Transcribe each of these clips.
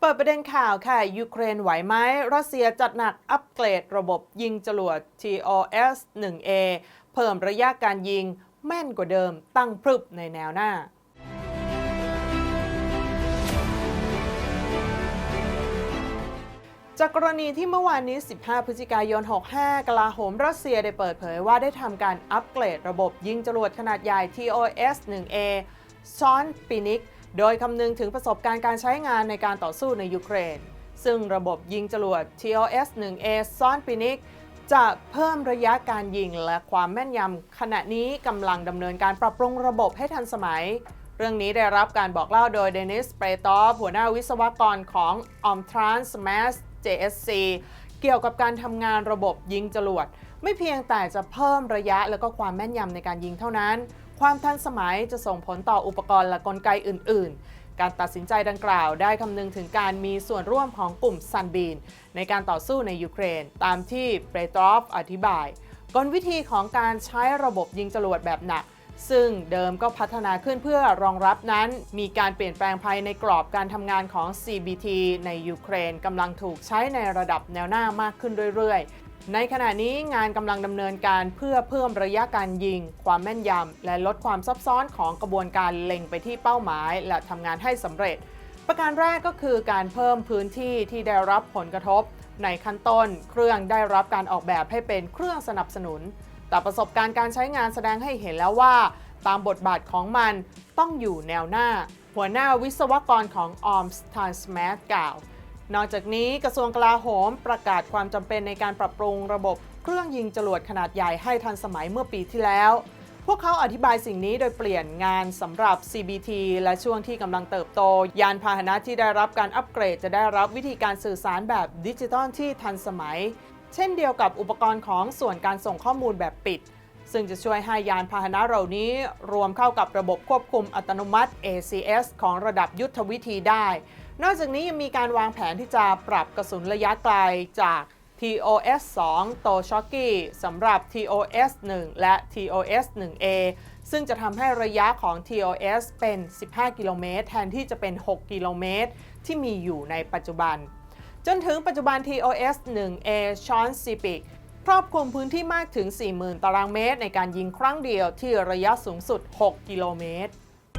เปิดประเด็นข่าวค่ะ ยูเครนไหวไหมรัสเซียจัดหนักอัปเกรดระบบยิงจรวด TOS 1A เพิ่มระยะการยิงแม่นกว่าเดิมตั้งพรึบในแนวหน้าจากกรณีที่เมื่อวานนี้ 15 พฤศจิกายน 65 กลาโหมรัสเซียได้เปิดเผยว่าได้ทำการอัปเกรดระบบยิงจรวดขนาดใหญ่ TOS 1A ซ้อนปินิก โดยคำนึงถึงประสบการณ์การใช้งานในการต่อสู้ในยูเครน ซึ่งระบบยิงจรวด TOS 1A ซ้อนปินิกจะเพิ่มระยะการยิงและความแม่นยำขณะนี้กำลังดำเนินการปรับปรุงระบบให้ทันสมัย เรื่องนี้ได้รับการบอกเล่าโดยเดนิสเปรตอฟหัวหน้าวิศวกรของ o m t r a n s m a s JSC เกี่ยวกับการทำงานระบบยิงจรวด ไม่เพียงแต่จะเพิ่มระยะและก็ความแม่นยำในการยิงเท่านั้น ความทันสมัยจะส่งผลต่ออุปกรณ์และกลไกอื่น ๆ การตัดสินใจดังกล่าวได้คำนึงถึงการมีส่วนร่วมของกลุ่มซันบีนในการต่อสู้ในยูเครน ตามที่เปรตรอฟอธิบาย กลวิธีของการใช้ระบบยิงจรวดแบบหนักซึ่งเดิมก็พัฒนาขึ้นเพื่อรองรับนั้น มีการเปลี่ยนแปลงภายในกรอบการทำงานของ CBT ในยูเครนกำลังถูกใช้ในระดับแนวหน้ามากขึ้นเรื่อยๆ ในขณะนี้งานกำลังดำเนินการเพื่อเพิ่มระยะการยิง ความแม่นยำ และลดความซับซ้อนของกระบวนการเล็งไปที่เป้าหมาย และทำงานให้สำเร็จ ประการแรกก็คือการเพิ่มพื้นที่ที่ได้รับผลกระทบ ในขั้นต้น เครื่องได้รับการออกแบบให้เป็นเครื่องสนับสนุน แต่ประสบการณ์การใช้งานแสดงให้เห็นแล้วว่า ตามบทบาทของมันต้องอยู่แนวหน้า หัวหน้าวิศวกรของ OMS t r a n s m a t กล่าว นอกจากนี้กระทรวงกลาโหมประกาศความจำเป็นในการปรับปรุงระบบเครื่องยิงจรวดขนาดใหญ่ให้ทันสมัยเมื่อปีที่แล้ว พวกเขาอธิบายสิ่งนี้โดยเปลี่ยนงานสำหรับ CBT และช่วงที่กำลังเติบโต ยานพาหนะที่ได้รับการอัปเกรดจะได้รับวิธีการสื่อสารแบบดิจิตอลที่ทันสมัย เช่นเดียวกับอุปกรณ์ของส่วนการส่งข้อมูลแบบปิด ซึ่งจะช่วยให้ยานพาหนะเหล่านี้รวมเข้ากับระบบควบคุมอัตโนมัติ ACS ของระดับยุทธวิธีได้ นอกจากนี้ยังมีการวางแผนที่จะปรับกระสุนระยะไกลจาก TOS 2 โตช็อกกี้สำหรับ TOS 1 และ TOS 1A ซึ่งจะทำให้ระยะของ TOS เป็น 15 กิโลเมตร แทนที่จะเป็น 6 กิโลเมตร ที่มีอยู่ในปัจจุบัน จนถึงปัจจุบัน TOS 1A ชอนซีปิกครอบคลุมพื้นที่มากถึง 40,000 ตารางเมตร ในการยิงครั้งเดียวที่ระยะสูงสุด 6 กิโลเมตร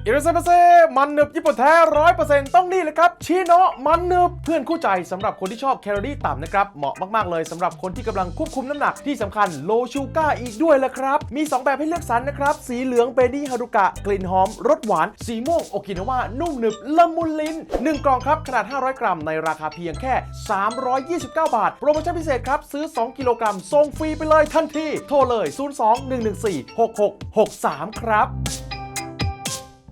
อิราเซมาเซมันหนึบญี่ปุ่นแท้ร้อยเปอร์เซ็นต์ต้องนี่เลยครับชีโนะมันหนึบเพื่อนคู่ใจสำหรับคนที่ชอบแคลอรี่ต่ำนะครับ เหมาะมาก ๆ เลยสำหรับคนที่กำลังควบคุมน้ำหนักที่สำคัญโลชูก้าอีกด้วยละครับ มี 2 แบบให้เลือกสรรนะครับ สีเหลืองเบดี้ฮารุกะ กลิ่นหอมรสหวาน สีม่วงโอกินาวานุ่มหนึบละมุนลิ้น 1 กล่องครับ ขนาด 500 กรัมในราคาเพียงแค่ 329 บาท โปรโมชั่นพิเศษครับซื้อ 2 กิโลกรัมส่งฟรีไปเลยทันทีโทรเลย 02 114 6663 ครับ